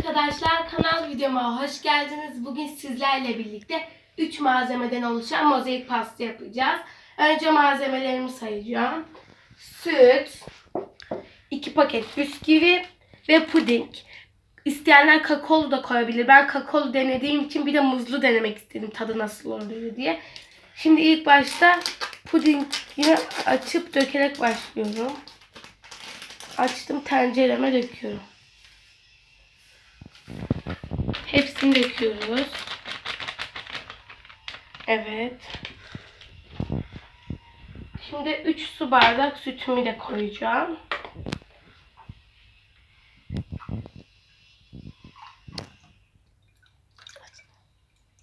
arkadaşlar kanal videoma hoş geldiniz. Bugün sizlerle birlikte 3 malzemeden oluşan mozaik pasta yapacağız. Önce malzemelerimi sayacağım. Süt, 2 paket bisküvi ve puding. İsteyenler kakaolu da koyabilir. Ben kakaolu denediğim için bir de muzlu denemek istedim tadı nasıl oluyor diye. Şimdi ilk başta pudingi açıp dökerek başlıyorum. Açtım tencereme döküyorum. Hepsini döküyoruz. Evet. Şimdi 3 su bardak sütümü de koyacağım.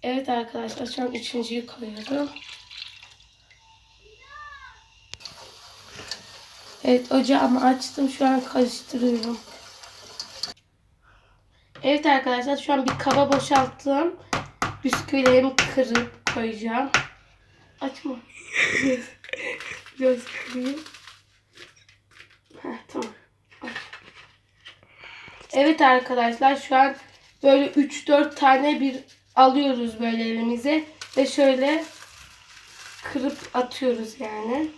Evet arkadaşlar şu an üçüncüyü koyuyorum. Evet ocağımı açtım. Şu an karıştırıyorum. Evet arkadaşlar şu an bir kaba boşalttım. Bisküvilerimi kırıp koyacağım. Açma. Biraz kırayım. Heh, tamam. Evet arkadaşlar şu an böyle 3-4 tane bir alıyoruz böyle elimize ve şöyle kırıp atıyoruz yani.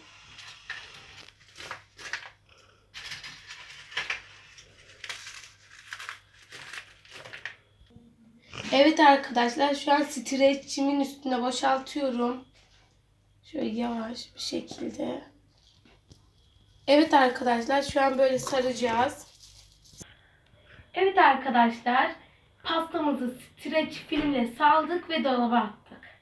Evet arkadaşlar şu an streçimin üstüne boşaltıyorum. Şöyle yavaş bir şekilde. Evet arkadaşlar şu an böyle saracağız. Evet arkadaşlar pastamızı streç filmle saldık ve dolaba attık.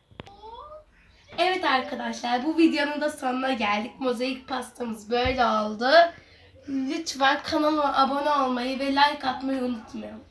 Evet arkadaşlar bu videonun da sonuna geldik. Mozaik pastamız böyle oldu. Lütfen kanalıma abone olmayı ve like atmayı unutmayın.